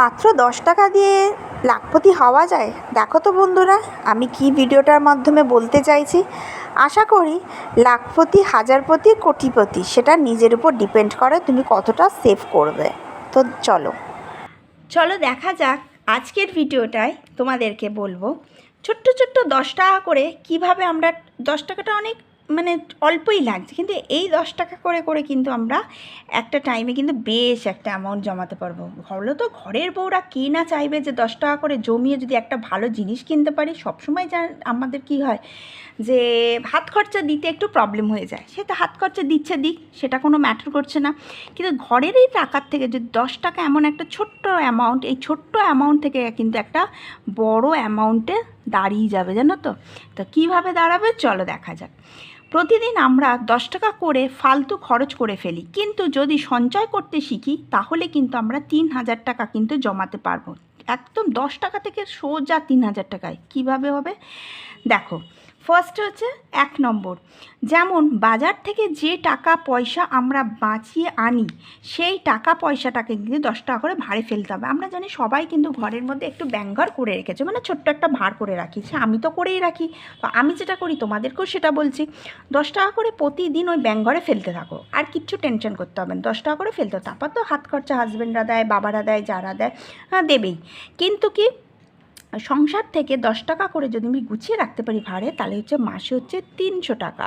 মাত্র দশ টাকা দিয়ে লাখপতি হওয়া যায়? দেখো তো বন্ধুরা, আমি কি ভিডিওটার মাধ্যমে বলতে চাইছি? আশা করি লাখপতি, হাজারপতি, কোটিপতি, সেটা নিজের উপর ডিপেন্ড করে তুমি কতটা সেভ করবে। তো চলো। চলো দেখা যাক আজকের ভিডিওটায় তোমাদেরকে বলব, ছোট্ট ছোট্ট দশ টাকা করে কীভাবে আমরা, দশ টাকাটা অনেক মানে অল্পই লাগছে, কিন্তু এই দশ টাকা করে করে কিন্তু আমরা একটা টাইমে কিন্তু বেশ একটা অ্যামাউন্ট জমাতে পারব। হলো তো ঘরের বউরা কে না চাইবে যে দশ টাকা করে জমিয়ে যদি একটা ভালো জিনিস কিনতে পারি? সবসময় যা আমাদের কি হয় যে হাত খরচা দিতে একটু প্রবলেম হয়ে যায়। সে তো হাত খরচা দিচ্ছে, দিক, সেটা কোনো ম্যাটার করছে না। কিন্তু ঘরের এই টাকার থেকে যদি দশ টাকা এমন একটা ছোট্ট অ্যামাউন্ট এই ছোট্ট অ্যামাউন্ট থেকে কিন্তু একটা বড় অ্যামাউন্টে দাঁড়িয়ে যাবে, জানো তো? তো কীভাবে দাঁড়াবে? চলো দেখা যাক। প্রতিদিন আমরা দশ টাকা করে ফালতু খরচ করে ফেলি। কিন্তু যদি সঞ্চয় করতে শিখি, তাহলে কিন্তু আমরা তিন হাজার টাকা কিন্তু জমাতে পারব। একদম দশ টাকা থেকে সোজা তিন হাজার টাকায়। কীভাবে হবে? দেখো ফার্স্ট হচ্ছে এক নম্বর। যেমন বাজার থেকে যে টাকা পয়সা আমরা বাঁচিয়ে আনি, সেই টাকা পয়সাটাকে কিন্তু দশ টাকা করে ভাড়ে ফেলতে হবে। আমরা জানি সবাই কিন্তু ঘরের মধ্যে একটু ব্যাঙ্গার করে রেখেছে মানে ছোট্ট একটা ভাড় করে রাখি। সে আমি তো করেই রাখি আমি যেটা করি তোমাদেরকেও সেটা বলছি। দশ টাকা করে প্রতিদিন ওই ব্যাঙ্গরে ফেলতে থাকো, আর কিচ্ছু টেনশন করতে হবে না। দশ টাকা করে ফেলতে। তারপর তো হাত খরচা হাজব্যান্ডরা দেয়, বাবারা দেয়, যারা দেয় হ্যাঁ দেবেই। কিন্তু কি সংসার থেকে দশ টাকা করে যদি আমি গুছিয়ে রাখতে পারি ভাড়ে, তাহলে হচ্ছে মাসে হচ্ছে তিনশো টাকা।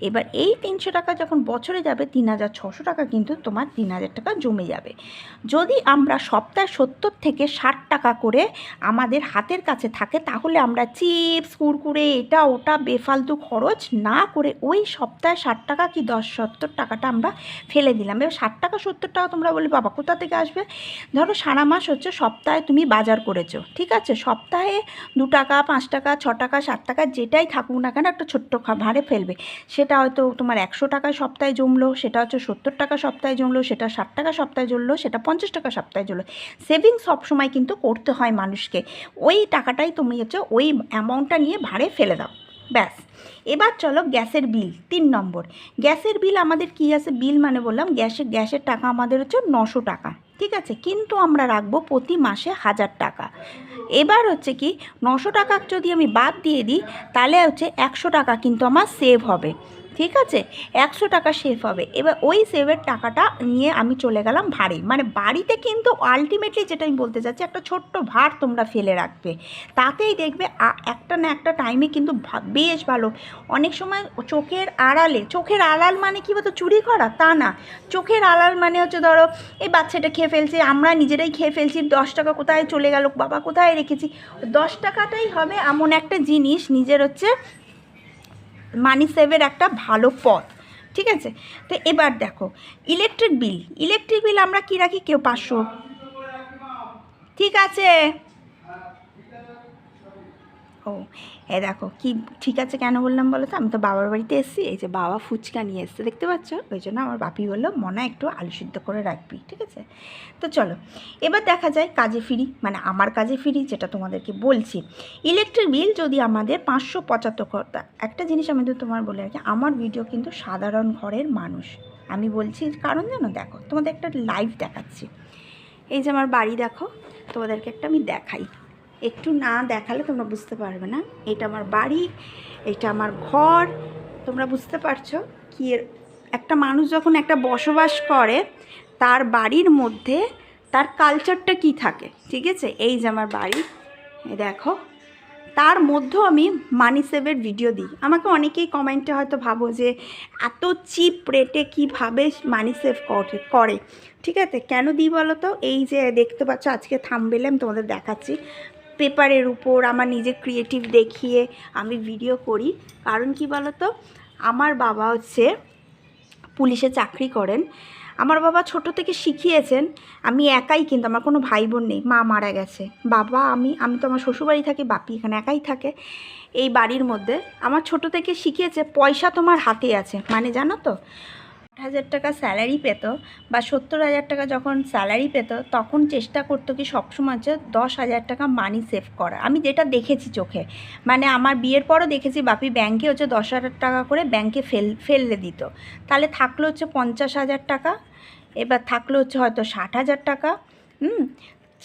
এবার এই তিনশো টাকা যখন বছরে যাবে, তিন হাজার ছশো টাকা কিন্তু তোমার তিন হাজার টাকা জমে যাবে। যদি আমরা সপ্তাহে সত্তর থেকে ষাট টাকা করে আমাদের হাতের কাছে থাকে, তাহলে আমরা চিপস, কুরকুরে, এটা, ওটা, বেফালতু খরচ না করে ওই সপ্তাহে ষাট টাকা কি দশ সত্তর টাকাটা আমরা ফেলে দিলাম। এবার ষাট টাকা, সত্তর টাকা তোমরা বলে বাবা, কোথা থেকে আসবে? ধরো সারা মাস হচ্ছে সপ্তাহে তুমি বাজার করেছ, ঠিক আছে? সপ্তাহে দু টাকা, পাঁচ টাকা, ছ টাকা, সাত টাকা যেটাই থাকুক না কেন একটা ছোট্ট ভাড়ে ফেলবে। সেটা হয়তো তোমার একশো টাকা সপ্তাহে জমলো, সেটা হচ্ছে সত্তর টাকা সপ্তাহে জমলো, সেটা ষাট টাকা সপ্তাহে জমলো, সেটা পঞ্চাশ টাকা সপ্তাহে জমলো। সেভিংস সবসময় কিন্তু করতে হয় মানুষকে। ওই টাকাটাই তুমি হচ্ছে ওই অ্যামাউন্টটা নিয়ে ভাড়ে ফেলে দাও। ব্যাস। এবার চলো গ্যাসের বিল, তিন নম্বর। গ্যাসের বিল আমাদের কী আছে? বিল মানে বললাম গ্যাসের গ্যাসের টাকা আমাদের হচ্ছে নশো টাকা। ঠিক আছে, কিন্তু আমরা রাখব প্রতি মাসে হাজার টাকা। এবার হচ্ছে কি, নশো টাকা যদি আমি বাদ দিয়ে দিই, তাহলে হচ্ছে একশো টাকা কিন্তু আমার সেভ হবে। ঠিক আছে? একশো টাকা সেভ হবে। এবার ওই সেভের টাকাটা নিয়ে আমি চলে গেলাম ভাড়ে মানে বাড়িতে কিন্তু আলটিমেটলি যেটা আমি বলতে চাচ্ছি, একটা ছোট্ট ভার তোমরা ফেলে রাখবে। তাতেই দেখবে একটা না একটা টাইমে কিন্তু বেশ ভালো। অনেক সময় চোখের আড়ালে, চোখের আড়াল মানে কি বলতো? চুরি করা, তা না। চোখের আড়াল মানে হচ্ছে ধরো, এই বাচ্চাটা খেয়ে ফেলছে, আমরা নিজেরাই খেয়ে ফেলছি, দশ টাকা কোথায় চলে গেল, বাবা কোথায় রেখেছি? দশ টাকাটাই হবে এমন একটা জিনিস, নিজের হচ্ছে মানি সেভের একটা ভালো পথ, ঠিক আছে? তো এবার দেখো, ইলেকট্রিক বিল ইলেকট্রিক বিল আমরা কী রাখি? কেউ পাঁচশো। ঠিক আছে? ও, এ দেখো, কি, ঠিক আছে কেন বললাম বলো তো? আমি তো বাবার বাড়িতে এসেছি, এই যে বাবা ফুচকা নিয়ে এসছে, দেখতে পাচ্ছ? ওই জন্য আমার বাপি বলল, মনে একটু আলু সিদ্ধ করে রাখবি, ঠিক আছে? তো চলো, এবার দেখা যায় কাজে ফিরি মানে আমার কাজে ফিরি যেটা তোমাদেরকে বলছি। ইলেকট্রিক বিল যদি আমাদের পাঁচশো পঁচাত্তর একটা জিনিস আমি তো তোমার বলে রাখি, আমার ভিডিও কিন্তু সাধারণ ঘরের মানুষ। আমি বলছি কারণ জানো? দেখো, তোমাদের একটা লাইভ দেখাচ্ছি। এই যে আমার বাড়ি দেখো, তোমাদেরকে একটা আমি দেখাই। একটু না দেখালে তোমরা বুঝতে পারবে না। এটা আমার বাড়ি, এটা আমার ঘর, তোমরা বুঝতে পারছ কি একটা মানুষ যখন একটা বসবাস করে, তার বাড়ির মধ্যে তার কালচারটা কি থাকে, ঠিক আছে? এই যে আমার বাড়ি দেখো। তার মধ্যেও আমি মানি সেভের ভিডিও দিই। আমাকে অনেকেই কমেন্টে হয়তো ভাবো যে এত চিপ রেটে কীভাবে মানি সেভ করে করে, ঠিক আছে? কেন দিই বলো তো? এই যে দেখতে পাচ্ছ, আজকে থামবেলে আমি তোমাদের দেখাচ্ছি। পেপারের উপর, আমার নিজের ক্রিয়েটিভ দেখিয়ে আমি ভিডিও করি। কারণ কি বলো তো আমার বাবা হচ্ছে পুলিশে চাকরি করেন। আমার বাবা ছোট থেকে শিখিয়েছেন, আমি একাই কিন্তু, আমার কোনো ভাই বোন নেই, মা মারা গেছে। বাবা, আমি আমি তো আমার শ্বশুরবাড়ি থাকি, বাপি এখানে একাই থাকে। এই বাড়ির মধ্যে আমার ছোট থেকে শিখিয়েছে, পয়সা তোমার হাতে আছে। মানে জানো তো? আট হাজার টাকা স্যালারি পেত বা সত্তর হাজার টাকা যখন স্যালারি পেত, তখন চেষ্টা করতো কি সবসময় হচ্ছে দশ হাজার টাকা মানি সেভ করা। আমি যেটা দেখেছি চোখে মানে আমার বিয়ের পরও দেখেছি বাপি ব্যাংকে হচ্ছে দশ হাজার টাকা করে ব্যাংকে ফেল, ফেললে দিত। তাহলে থাকল হচ্ছে পঞ্চাশ হাজার টাকা, এবার থাকল হচ্ছে হয়তো ষাট হাজার টাকা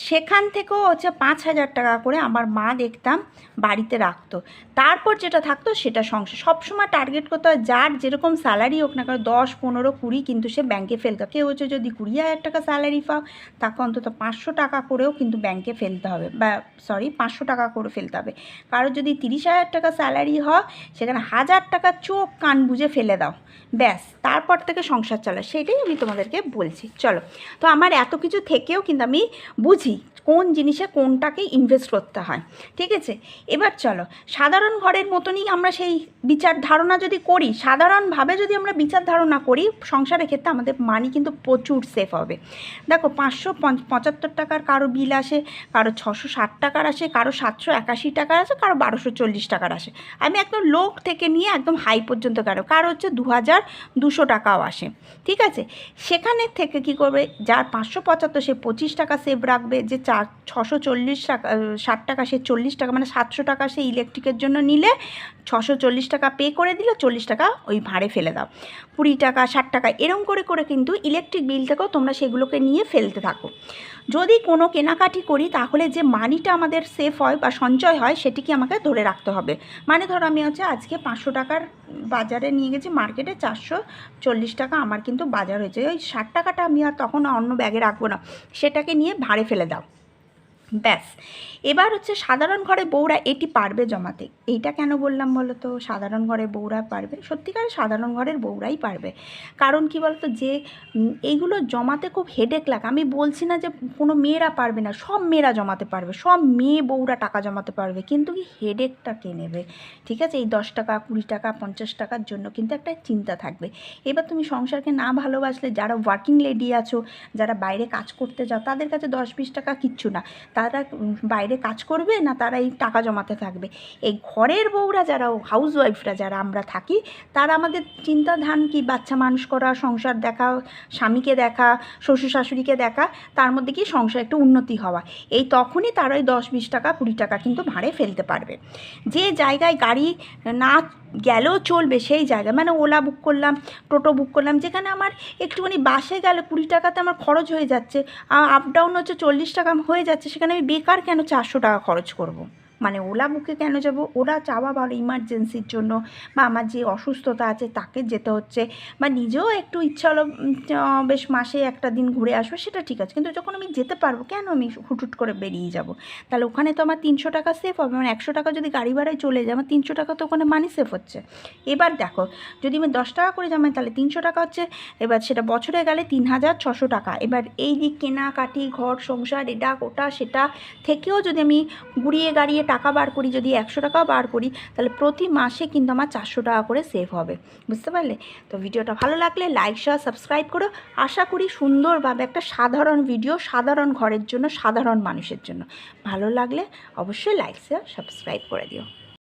সেখান থেকেও হচ্ছে পাঁচ হাজার টাকা করে আমার মা দেখতাম বাড়িতে রাখতো। তারপর যেটা থাকতো সেটা সংসার। সবসময় টার্গেট করতে হয়, যার যেরকম স্যালারি হোক না কারণ দশ, পনেরো, কুড়ি কিন্তু সে ব্যাংকে ফেলতে কেউ হচ্ছে যদি কুড়ি হাজার টাকা স্যালারি পাও, তাকে অন্তত পাঁচশো টাকা করেও কিন্তু ব্যাংকে ফেলতে হবে। বা সরি পাঁচশো টাকা করে ফেলতে হবে। কারও যদি তিরিশ হাজার টাকা স্যালারি হয়, সেখানে হাজার টাকা চোখ কান বুঝে ফেলে দাও। ব্যাস, তারপর থেকে সংসার চালায়। সেটাই আমি তোমাদেরকে বলছি। চলো। তো আমার এত কিছু থেকেও কিন্তু আমি বুঝি কোন জিনিসে কোনটাকে ইনভেস্ট করতে হয়, ঠিক আছে? এবার চলো, সাধারণ ঘরের মতনই আমরা সেই বিচার ধারণা যদি করি, সাধারণভাবে যদি আমরা বিচার ধারণা করি, সংসারের ক্ষেত্রে আমাদের মানি কিন্তু প্রচুর সেফ হবে। দেখো, পাঁচশো পঁচাত্তর টাকার কারও বিল আসে, কারও ছশো ষাট টাকার আসে, কারও সাতশো একাশি টাকার আসে, কারও বারোশো চল্লিশ টাকার আসে। আমি একদম লোক থেকে নিয়ে একদম হাই পর্যন্ত কারও কারও হচ্ছে দু হাজার দুশো টাকাও আসে, ঠিক আছে? সেখানে থেকে কি করবে? যার পাঁচশো পঁচাত্তর, সে পঁচিশ টাকা সেভ রাখবে যে চার, ছশো চল্লিশ টাকা ষাট টাকা, সে চল্লিশ টাকা মানে সাতশো টাকা সে ইলেকট্রিকের জন্য নিলে ছশো চল্লিশ টাকা পে করে দিলে চল্লিশ টাকা ওই ভাড়ে ফেলে দাও। কুড়ি টাকা, ষাট টাকা, এরম করে করে কিন্তু ইলেকট্রিক বিল থেকেও তোমরা সেগুলোকে নিয়ে ফেলতে থাকো। যদি কোনো কেনাকাটি করি, তাহলে যে মানিটা আমাদের সেফ হয় বা সঞ্চয় হয়, সেটিকে আমাকে ধরে রাখতে হবে। মানে ধরো আমি হচ্ছে আজকে পাঁচশো টাকার বাজারে নিয়ে গেছি, মার্কেটে চারশো চল্লিশ টাকা আমার কিন্তু বাজার হয়েছে। ওই ষাট টাকাটা আমি আর তখন অন্য ব্যাগে রাখব না। সেটাকে নিয়ে ভাড়ে ফেলে দাও ব্যাস। এবার হচ্ছে সাধারণ ঘরে বউরা এটি পারবে জমাতে। এইটা কেন বললাম বলো তো সাধারণ ঘরে বউরা পারবে। সত্যিকারের সাধারণ ঘরের বউরাই পারবে। কারণ কি বলতো? যে এইগুলো জমাতে খুব হেডেক লাগে। আমি বলছি না যে কোনো মেয়েরা পারবে না। সব মেয়েরা জমাতে পারবে। সব মেয়ে বউরা টাকা জমাতে পারবে। কিন্তু কি হেডেকটা কে নেবে? ঠিক আছে? এই দশ টাকা, কুড়ি টাকা, পঞ্চাশ টাকার জন্য কিন্তু একটা চিন্তা থাকবে। এবার তুমি সংসারকে না ভালোবাসলে, যারা ওয়ার্কিং লেডি আছো, যারা বাইরে কাজ করতে যাও, তাদের কাছে দশ বিশ টাকা কিচ্ছু না। তারা বাইরে কাজ করবে না তারা এই টাকা জমাতে থাকবে? এই ঘরের বউরা যারা হাউস ওয়াইফরা যারা আমরা থাকি, তারা আমাদের চিন্তাধান কি? বাচ্চা মানুষ করা, সংসার দেখা, স্বামীকে দেখা শ্বশুর শাশুড়িকে দেখা, তার মধ্যে কি সংসার একটু উন্নতি হওয়া? এই তখনই তারা ওই দশ বিশ টাকা, কুড়ি টাকা কিন্তু ভাড়ে ফেলতে পারবে। যে জায়গায় গাড়ি না গেলেও চলবে সেই জায়গা মানে ওলা বুক করলাম, টোটো বুক করলাম, যেখানে আমার একটুখানি বাসে গেলে কুড়ি টাকাতে আমার খরচ হয়ে যাচ্ছে আপ ডাউন হচ্ছে চল্লিশ টাকা হয়ে যাচ্ছে, সেখানে আমি বেকার কেন চারশো টাকা খরচ করব। মানে ওলা বুকে কেন যাব? ওরা চাওয়া ভালো ইমার্জেন্সির জন্য বা আমার যে অসুস্থতা আছে তাকে যেতে হচ্ছে বা নিজেও একটু ইচ্ছা হলো বেশ মাসে একটা দিন ঘুরে আসব, সেটা ঠিক আছে। কিন্তু যখন আমি যেতে পারব, কেন আমি হুটহুট করে বেরিয়ে যাব? তাহলে ওখানে তো আমার তিনশো টাকা সেফ হবে। মানে একশো টাকা যদি গাড়ি ভাড়ায় চলে যায়, আমার তিনশো টাকা তো ওখানে মানি সেফ হচ্ছে। এবার দেখো, যদি আমি দশ টাকা করে জামাই, তাহলে তিনশো টাকা হচ্ছে। এবার সেটা বছরে গেলে তিন হাজার ছশো টাকা। এবার এই দিক কেনাকাটি, ঘর, সংসার, এটা, ওটা, সেটা থেকেও যদি আমি গুড়িয়ে গাড়িয়ে টাকা বার করি, যদি একশো টাকাও বার করি, তাহলে প্রতি মাসে কিন্তু আমার চারশো টাকা করে সেভ হবে। বুঝতে পারলে? তো ভিডিওটা ভালো লাগলে লাইক শেয়ার সাবস্ক্রাইব করো। আশা করি সুন্দরভাবে একটা সাধারণ ভিডিও সাধারণ ঘরের জন্য, সাধারণ মানুষের জন্য। ভালো লাগলে অবশ্যই লাইক শেয়ার সাবস্ক্রাইব করে দিও।